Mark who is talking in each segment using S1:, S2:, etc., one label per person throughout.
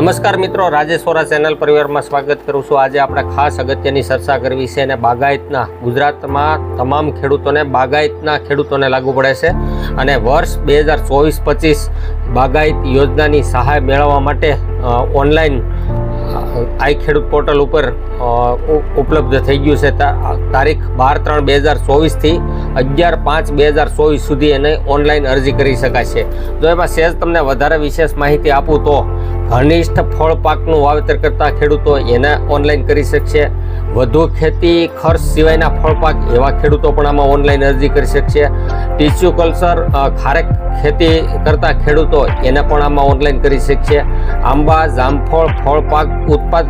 S1: નમસ્કાર મિત્રો રાજેશ્વરા ચેનલ પરિવારમાં સ્વાગત કરું છું. આજે આપણે ખાસ અગત્યની ચર્ચા કરવી છે અને બાગાયતના ગુજરાતમાં તમામ ખેડૂતોને બાગાયતના ખેડૂતોને લાગુ પડે છે અને વર્ષ બે હજાર ચોવીસ પચીસ બાગાયત યોજનાની સહાય મેળવવા માટે ઓનલાઈન આઈ ખેડૂત પોર્ટલ ઉપર ઉપલબ્ધ થઈ ગયું છે. તારીખ બાર ત્રણ બે હજાર ચોવીસથી અગિયાર પાંચ બે હજાર ચોવીસ સુધી એને ઓનલાઈન અરજી કરી શકાશે. તો એમાં સહેજ તમને વધારે વિશેષ માહિતી આપું તો ઘનિષ્ઠ ફળ પાકનું વાવેતર કરતા ખેડૂતો એને ઓનલાઈન કરી શકશે. વધુ ખેતી ખર્ચ સિવાયના ફળ પાક એવા ખેડૂતો પણ આમાં ઓનલાઈન અરજી કરી શકશે. ટીસ્યુ કલ્ચર અ, ખારેક ખેતી કરતા ખેડૂતો એને પણ આમાં ઓનલાઈન કરી શકશે. આંબા જામફળ ફળ પાક ઉત્પાદ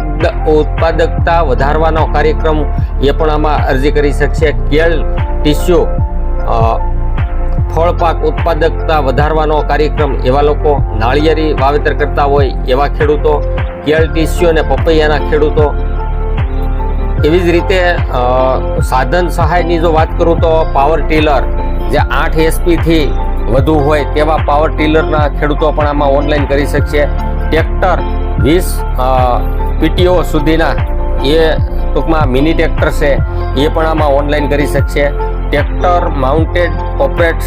S1: ઉત્પાદકતા વધારવાનો કાર્યક્રમ એ પણ આમાં અરજી કરી શકશે. કેળ ટીસ્યુ ફળપાક ફળ પાક ઉત્પાદકતા વધારવાનો કાર્યક્રમ એવા લોકો, નાળિયેરી વાવેતર કરતા હોય એવા ખેડૂતો કેળ ટીસ્યુ અને પપૈયાના ખેડૂતો. એવી જ રીતે સાધન સહાયની જો વાત કરું તો પાવર ટીલર, જે આઠ એસપીથી વધુ હોય તેવા પાવર ટીલરના ખેડૂતો પણ આમાં ઓનલાઈન કરી શકશે. ટ્રેક્ટર વીસ પીટીઓ સુધીના એ ટૂંકમાં મિની ટ્રેક્ટર છે, એ પણ આમાં ઓનલાઈન કરી શકશે. ટ્રેક્ટર માઉન્ટેડ ઓપરેટ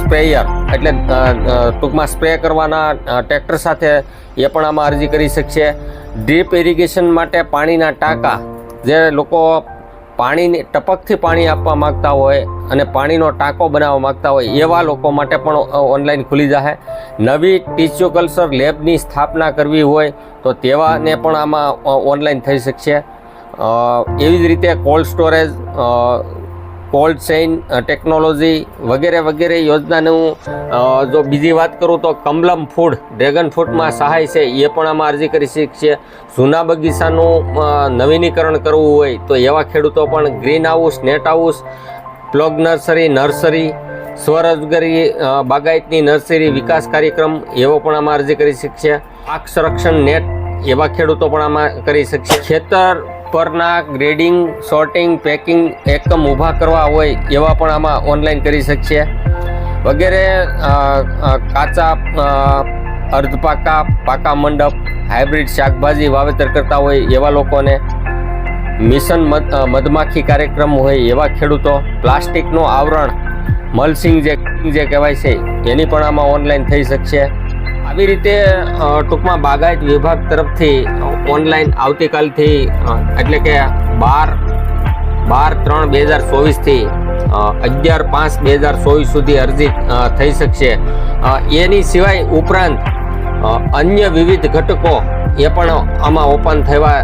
S1: સ્પ્રેયર એટલે ટૂંકમાં સ્પ્રે કરવાના ટ્રેક્ટર સાથે એ પણ આમાં અરજી કરી શકશે. ડ્રીપ ઇરિગેશન માટે પાણીના ટાંકા જે લોકો પાણીની, ટપકથી પાણી આપવા માંગતા હોય અને પાણીનો ટાંકો બનાવવા માંગતા હોય, એવા લોકો માટે પણ ઓનલાઈન ખુલી જશે નવી ટીસ્યુ કલ્ચર લેબની સ્થાપના કરવી હોય તો તેવાને પણ આમાં ઓનલાઈન થઈ શકશે. એવી જ રીતે cold storage cold chain technology વગેરે વગેરે યોજનાનું જો બીજી વાત કરું તો કમલમ ફૂડ ડ્રેગન ફ્રૂટમાં સહાય છે, એ પણ આમાં અરજી કરી શકીએ. જૂના બગીચાનું નવીનીકરણ કરવું હોય તો એવા ખેડૂતો પણ green house net house plug nursery nursery સ્વરોજગારી બાગાયતની નર્સરી વિકાસ કાર્યક્રમ એવો પણ આમાં અરજી કરી શકશે પાક સંરક્ષણ નેટ એવા ખેડૂતો પણ આમાં કરી શકશે ખેતર પરના ગ્રેડિંગ, સોર્ટિંગ, પેકિંગ એકમ ઊભા કરવા હોય એવા પણ આમાં ઓનલાઈન કરી શકશે વગેરે કાચા અર્ધપાકા, પાકા મંડપ, હાઇબ્રિડ શાકભાજી વાવેતર કરતા હોય એવા લોકોને મિશન મધ મધમાખી કાર્યક્રમ હોય એવા ખેડૂતો, પ્લાસ્ટિકનું આવરણ, મલસિંગ જે જે કહેવાય છે, એની પણ આમાં ઓનલાઈન થઈ શકશે. આવી રીતે ટૂંકમાં બાગાયત વિભાગ તરફથી ઓનલાઈન આવતીકાલથી એટલે કે બાર બાર ત્રણ બે હજાર ચોવીસથી અગિયાર પાંચ બે હજાર ચોવીસ સુધી અરજી થઈ શકશે. એની સિવાય ઉપરાંત અન્ય વિવિધ ઘટકો એ પણ આમાં ઓપન થવા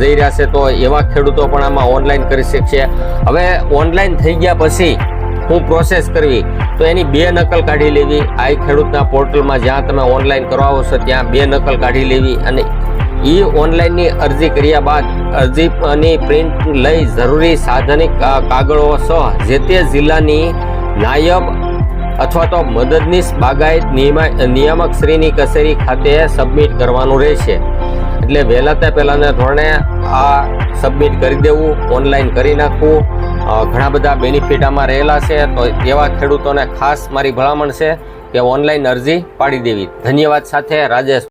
S1: જઈ રહ્યા છે, તો એવા ખેડૂતો પણ આમાં ઓનલાઈન કરી શકશે. હવે ઓનલાઈન થઈ ગયા પછી હું પ્રોસેસ કરવી. તો એની બે નકલ કાઢી લેવી. આ ખેડૂતના પોર્ટલમાં જ્યાં તમે ઓનલાઈન કરાવો છો, ત્યાં બે નકલ કાઢી લેવી અને એ ઓનલાઈનની અરજી કર્યા બાદ અરજીની પ્રિન્ટ લઈ જરૂરી સાધનિક કાગળો સહ જે તે જિલ્લાની નાયબ અથવા તો મદદનીશ બાગાયત નિયમા, નિયામક શ્રીની કચેરી ખાતે સબમિટ કરવાનું રહેશે. એટલે વહેલા તે પહેલાંના ધોરણે આ સબમિટ કરી દેવું ઓનલાઈન કરી નાખવું. ઘણા બધા બેનિફિટ આમાં રહેલા છે. તો એવા ખેડૂતોને ખાસ મારી ભલામણ છે કે ઓનલાઈન અરજી પાડી દેવી. ધન્યવાદ સાથે, રાજેશ.